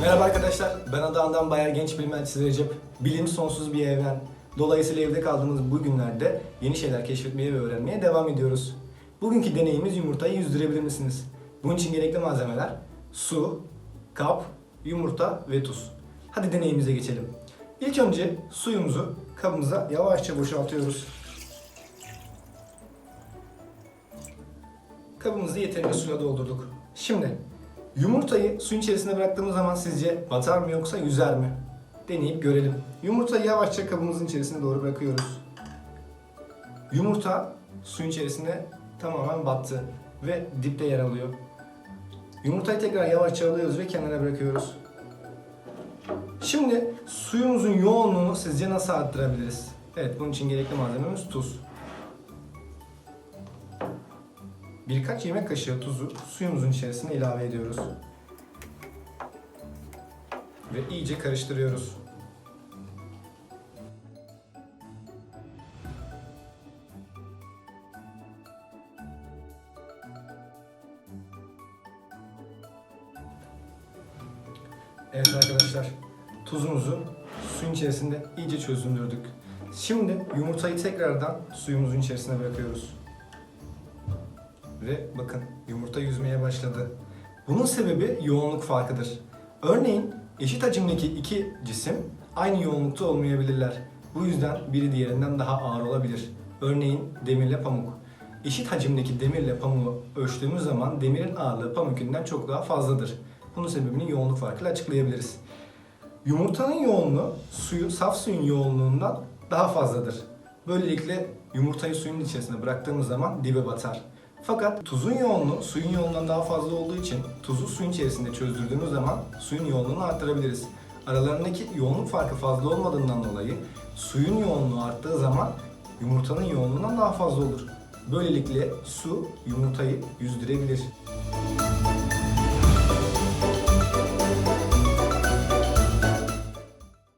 Merhaba arkadaşlar, ben Adana'dan Bayer Genç Bilim Elçisi Recep. Bilim sonsuz bir evren. Dolayısıyla evde kaldığımız bu günlerde yeni şeyler keşfetmeye ve öğrenmeye devam ediyoruz. Bugünkü deneyimiz yumurtayı yüzdürebilir misiniz? Bunun için gerekli malzemeler su, kap, yumurta ve tuz. Hadi deneyimize geçelim. İlk önce suyumuzu kabımıza yavaşça boşaltıyoruz. Kabımızı yeterince suyla doldurduk. Şimdi yumurtayı suyun içerisine bıraktığımız zaman sizce batar mı yoksa yüzer mi? Deneyip görelim. Yumurtayı yavaşça kabımızın içerisine doğru bırakıyoruz. Yumurta suyun içerisine tamamen battı ve dipte yer alıyor. Yumurtayı tekrar yavaşça alıyoruz ve kenara bırakıyoruz. Şimdi suyumuzun yoğunluğunu sizce nasıl arttırabiliriz? Evet bunun için gerekli malzememiz tuz. Birkaç yemek kaşığı tuzu suyumuzun içerisine ilave ediyoruz. Ve iyice karıştırıyoruz. Evet arkadaşlar, tuzumuzu suyun içerisinde iyice çözündürdük. Şimdi yumurtayı tekrardan suyumuzun içerisine bırakıyoruz. Ve bakın yumurta yüzmeye başladı. Bunun sebebi yoğunluk farkıdır. Örneğin eşit hacimdeki iki cisim aynı yoğunlukta olmayabilirler. Bu yüzden biri diğerinden daha ağır olabilir. Örneğin demirle pamuk. Eşit hacimdeki demirle pamuğu ölçtüğümüz zaman demirin ağırlığı pamukünden çok daha fazladır. Bunun sebebini yoğunluk farkıyla açıklayabiliriz. Yumurtanın yoğunluğu suyu, saf suyun yoğunluğundan daha fazladır. Böylelikle yumurtayı suyun içerisine bıraktığımız zaman dibe batar. Fakat tuzun yoğunluğu suyun yoğunluğundan daha fazla olduğu için tuzu suyun içerisinde çözdürdüğümüz zaman suyun yoğunluğunu arttırabiliriz. Aralarındaki yoğunluk farkı fazla olmadığından dolayı suyun yoğunluğu arttığı zaman yumurtanın yoğunluğundan daha fazla olur. Böylelikle su yumurtayı yüzdürebilir.